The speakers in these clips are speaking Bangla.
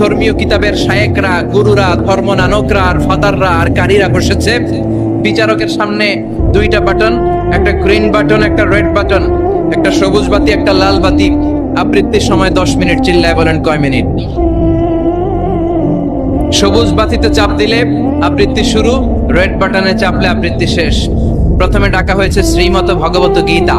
ধর্মীয় কিতাবের শায়েকরা, গুরুরা ধর্ম নানকরা আর ফাদাররা আর কারীরা বসেছে। বিচারকের সামনে দুইটা বাটন, একটা গ্রিন বাটন, একটা রেড বাটন, একটা সবুজ বাতি, একটা লাল বাতি। আবৃত্তির সময় দশ মিনিট চিল্লায় বলেন কয় মিনিট? সবুজ বাতিতে চাপ দিলে আবৃত্তি শুরু, রেড বাটনে চাপলে আবৃত্তি শেষ। প্রথমে ডাকা হয়েছে শ্রীমত ভগবত গীতা।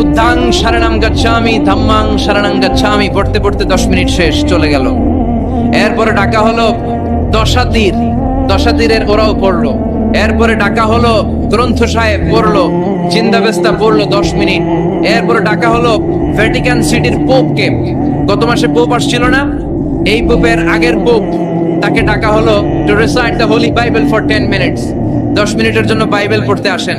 বুদ্ধাং শরণাম গচ্ছামি, ধাম্মাং শরণাং গচ্ছামি। পড়তে পড়তে দশ মিনিট শেষ, চলে গেল। এরপরে ডাকা হলো দশাতীর। দশাতীরের ওরাও পড়ল। এরপরে ডাকা হলো গ্রন্থ সাহেব পড়ল। চিন্তাবেস্তা পড়ল দশ মিনিট। এরপরে ডাকা হলো ভ্যাটিকান সিটির পোপকে। গত মাসে পোপ আসছিল না? এই পোপের আগের পোপ, তাকে ডাকা হলো to recite the holy Bible for ten minutes দশ মিনিটের জন্য বাইবেল পড়তে আসেন।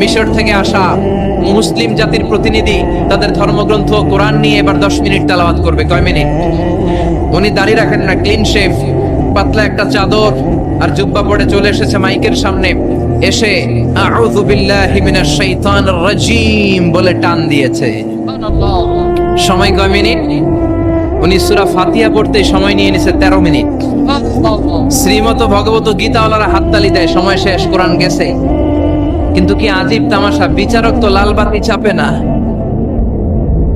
মিশর থেকে আসা মুসলিম জাতির প্রতিনিধি তাদের ধর্মগ্রন্থ, কোরআন নিয়ে এবার 10 মিনিট তেলাওয়াত করবে। কয় মিনিট? উনি দাঁড়িয়ে রাখেন না, ক্লিন শেভ। পাতলা একটা চাদর আর জুব্বা পরে চলে এসেছে মাইকের সামনে। এসে রাজিম বলে টান দিয়েছে। সময় কয় মিনিট? উনি সূরা ফাতিহা পড়তে সময় নিয়ে নিছে 13 মিনিট। শ্রীমত ভগবত গীতাওয়ালারা হাততালি দেয়, সময় শেষ, কোরআন গেছে। কিন্তু কি আজীব তামাশা? বিচারক তো লাল বাতি চাপে না।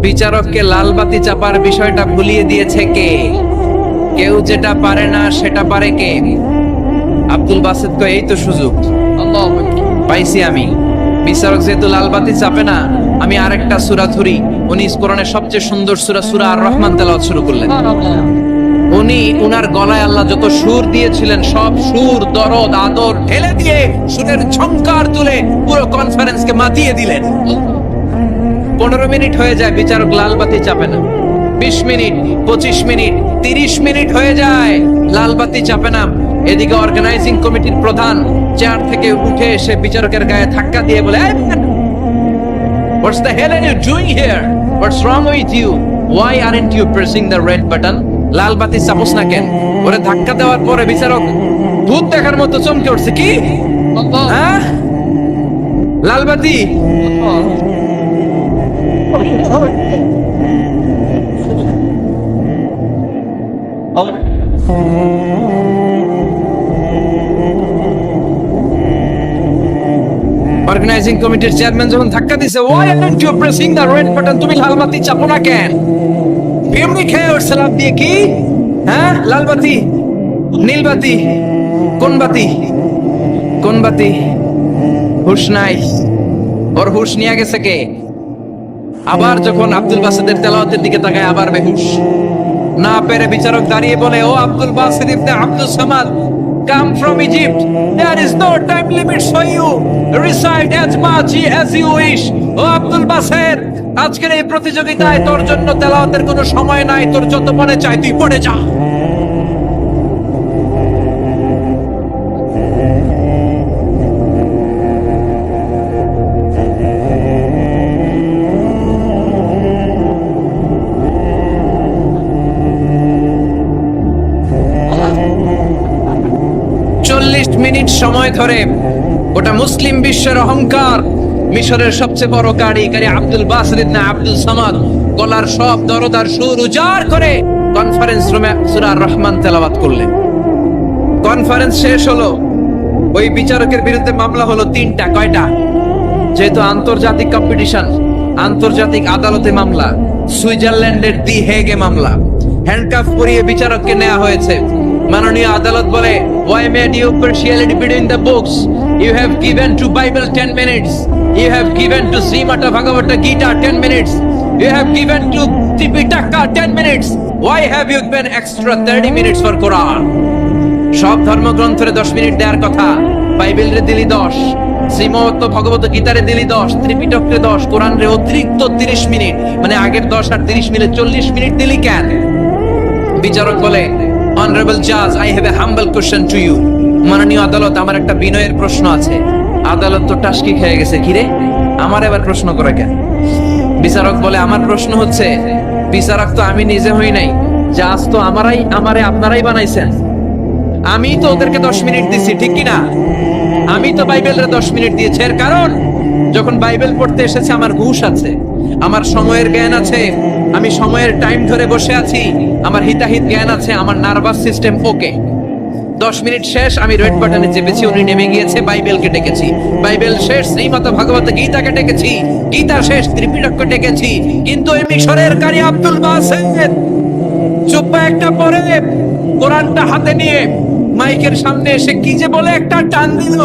বিচারককে লাল বাতি চাপার বিষয়টা ভুলিয়ে দিয়েছে কে? কেউ যেটা পারে না সেটা পারে কে? আব্দুল বাসেদ কয় এই তো সুযোগ। পাইছি আমি। বিচারক যেহেতু লাল বাতি চাপে না আমি আরেকটা সূরা ধরি। উনি কোরআনের সবচেয়ে সুন্দর সূরা সূরা আর রহমান তেলাওয়াত শুরু করলেন। উনি উনার গলায় আল্লাহ যত সুর দিয়েছিলেন সব সুর দরদ আদর ঢেলে দিয়ে সুরের ঝংকার তুলে পুরো কনফারেন্সকে মাতিয়ে দিলেন পনেরো মিনিট হয়ে যায় বিচারক লাল বাতি চাপে না বিশ মিনিট পঁচিশ মিনিট তিরিশ মিনিট হয়ে যায় লাল বাতি চাপে না এদিকে অর্গানাইজিং কমিটির প্রধান চেয়ার থেকে উঠে এসে বিচারকের গায়ে ধাক্কা দিয়ে বলে "এই man, What's the hell are you doing here? What's wrong with you? Why aren't you pressing the red button? লাল বাতি চাপস না কেন? ওরে ধাক্কা দেওয়ার পরে বিচারক ভূত দেখার মতো চমকে উঠছে। কি? হ্যাঁ? লাল বাতি? অর্গানাইজিং কমিটির চেয়ারম্যান যখন ধাক্কা দিছে why aren't you pressing the red button তুমি লাল বাতি চাপো না কেন? বিমনি খেয়ে উঠছে লাভ দিয়ে কি? হ্যাঁ? লাল বাতি? নীল বাতি? কোন বাতি? কোন বাতি? হুশ নাই। ওর হুশ নিয়ে গেছে কে? আবার যখন আব্দুল বাসিদের তেলাওয়াতের দিকে তাকায়, আবার বেহুশ। না পেরে বিচারক দাঁড়িয়ে বলে, ও Abdul Basit ibn Abdul Samad come from Egypt there is no time limit for you recite as much as you wish ও আব্দুল বাসের আজকের এই প্রতিযোগিতায় তোর জন্য তেলাওয়াতের কোনো সময় নাই তোর যত মনে চাই তুই পড়ে যা মিনিট সময় ধরে গোটা মুসলিম বিশ্বের অহংকার মিশরের সবচেয়ে বড় কারি কারি আব্দুল বাসরিদ না আব্দুল সামাদ, গলার সব দরদার সুর উজাড় করে কনফারেন্স রুমে সূরা রহমান তেলাওয়াত করলেন। কনফারেন্স শেষ হলো। ওই বিচারকের বিরুদ্ধে মামলা হলো তিনটা, কয়টা? যেহেতু আন্তর্জাতিক কম্পিটিশন আন্তর্জাতিক আদালতে মামলা, সুইজারল্যান্ডের দি হেগে মামলা। হ্যান্ডকাফ পরিয়ে বিচারককে নেওয়া হয়েছে। মাননীয় আদালত বলে why made you partiality between the books you have given to Bible 10 minutes you have given to Shrimad Bhagavad Gita 10 minutes you have given to Tripitaka 10 minutes why have you given extra 30 minutes for Quran সব ধর্মগ্রন্থের দশ মিনিট দেওয়ার কথা, বাইবেলরে দিলি দশ শ্রীমত ভগবত গীতারে দিলি দশ, ত্রিপিটকরে দশ কোরআন রে অতিরিক্ত তিরিশ মিনিট মানে আগের দশ আর তিরিশ মিনিট চল্লিশ মিনিট দিলি কেন? বিচারক বলে অনারেবল জাজ I have a humble question to you মাননীয় আদালত, আমার একটা বিনয়ের প্রশ্ন আছে। আদালত তো টাসকি খেয়ে গেছে কিরে আমার এবার প্রশ্ন করে কেন? বিচারক বলে, আমার প্রশ্ন হচ্ছে, বিচারক তো আমি নিজে হই নাই। জাজ তো আমারাই, আমারে আপনারাই বানাইছেন। আমি তো ওদেরকে দশ মিনিট দিছি, ঠিক কি না আমি তো বাইবেলের দশ মিনিট দিয়েছি। এর কারণ, যখন বাইবেল পড়তে এসেছে, আমার ঘুষ আছে। আমার সময়ের জ্ঞান আছে। আমি সময়ের টাইম ধরে বসে আছি। আমার হিতাহিত জ্ঞান আছে, আমার নার্ভাস সিস্টেম ওকে। দশ মিনিট শেষ, আমি রেড বাটনে চেপেছি, উনি নেমে গিয়েছে, বাইবেলকে ডেকেছি। বাইবেল শেষ, শ্রীমত ভাগবত গীতাকে ডেকেছি, গীতা শেষ, ত্রিপিটককে ডেকেছি। কিন্তু এই মিশরের কারি আব্দুল বাসেদ চুপ্পা একটা পরে, কোরআনটা হাতে নিয়ে মাইকের সামনে এসে কি যে বলে একটা টান দিল।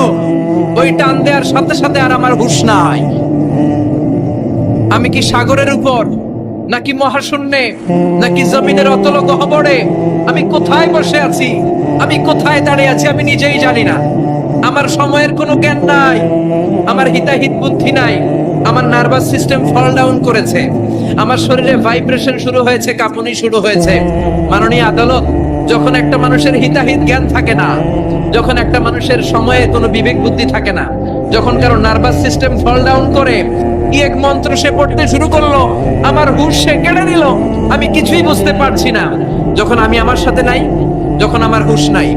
ওই টান দেওয়ার সাথে সাথে আর আমার হুশ নাই। আমি কি সাগরের উপর নাকি মহাশূন্যে? নাকি জমিনের অতল গহবরে আমি কোথায় বসে আছি? আমি কোথায় দাঁড়িয়ে আছি আমি নিজেই জানি না। আমার সময়ের কোনো জ্ঞান নাই। আমার হিতাহিত বুদ্ধি নাই। আমার নার্ভাস সিস্টেম ফল ডাউন করেছে। আমার শরীরে ভাইব্রেশন শুরু হয়েছে, কাঁপুনি শুরু হয়েছে। মাননীয় আদালত, যখন একটা মানুষের হিতাহিত জ্ঞান থাকে না, যখন একটা মানুষের সময়ে কোনো বিবেক বুদ্ধি থাকে না, যখন কারও নার্ভাস সিস্টেম ফল ডাউন করে কি এক মন্ত্র সে পড়তে শুরু করল? আমার হুশ সে কেড়ে নিল। আমি কিছুই বুঝতে পারছি না। যখন আমি আমার সাথে নাই, যখন আমার হুশ নাই,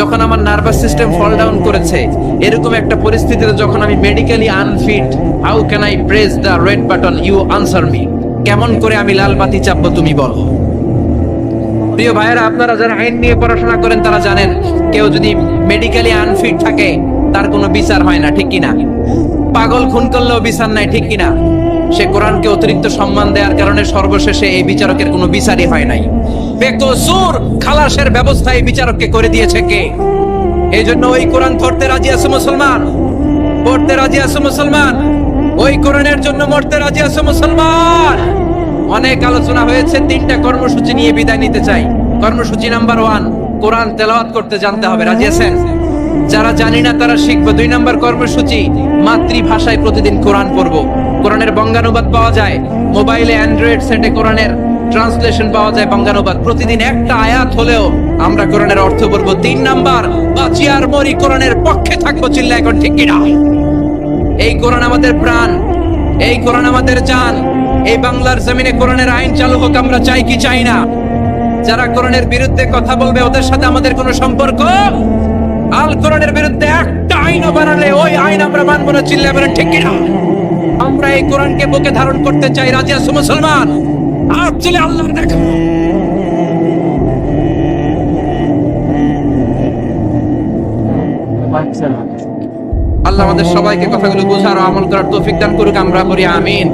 যখন আমার নার্ভাস সিস্টেম ফল ডাউন করেছে, এরকম একটা পরিস্থিতিতে যখন আমি medically unfit how can I press the red button you answer me কেমন করে আমি লাল বাতি চাপবো তুমি বলো। প্রিয় ভাইয়েরা, আপনারা যারা আইন নিয়ে পড়াশোনা করেন, তারা জানেন, কেউ যদি মেডিকেলি আনফিট থাকে, তার কোনো বিচার হয় না, ঠিক কিনা? পাগল খুন করলেও বিচার নাই, ঠিক কিনা? সে কোরআনকে অতিরিক্ত সম্মান দেওয়ার কারণে সর্বশেষে এই বিচারকের কোনো বিচারই হয় নাই। বেকসুর খালাসের ব্যবস্থা এই বিচারককে করে দিয়েছে কে? এই জন্য ওই কোরআন পড়তে রাজি আছে মুসলমান? পড়তে রাজি আছে মুসলমান? ওই কোরআনের জন্য মরতে রাজি আছে মুসলমান? অনেক আলোচনা হয়েছে, তিনটা কর্মসূচি নিয়ে বিদায় নিতে চাই। কর্মসূচি নাম্বার ওয়ান, কোরআন তেলাওয়াত করতে জানতে হবে, রাজি আছেন? যারা জানি না তারা শিখবে। দুই নম্বর কর্মসূচি, মাতৃভাষায় প্রতিদিন কোরআন পড়ব। কোরআনের বঙ্গানুবাদ পাওয়া যায়, মোবাইলে অ্যান্ড্রয়েড সেটে কোরআনের ট্রান্সলেশন পাওয়া যায় বঙ্গানুবাদ। প্রতিদিন একটা আয়াত হলেও আমরা কোরআনের অর্থ বলব তিন নাম্বার, বাঁচিয়ার মরি কোরআনের পক্ষে থাকব চিল্লা এখন ঠিক কিনা? এই কোরআন আমাদের প্রাণ, এই কোরআন আমাদের জান। এই বাংলার জমিনে কোরআনের আইন চালু হোক, আমরা চাই কি চাই না? যারা কোরআনের বিরুদ্ধে কথা বলবে, ওদের সাথে আমাদের কোনো সম্পর্ক বিরুদ্ধে একটা আইনও বানালে ওই আইন আমরা মানবো না ঠিক আমরা এই কোরআনকে বুকে ধারণ করতে চাই চলে আল্লাহর দেখা। আল্লাহ আমাদের সবাইকে কথাগুলো বোঝার আমল করার তৌফিক দান করুক, আমরা করি আমিন।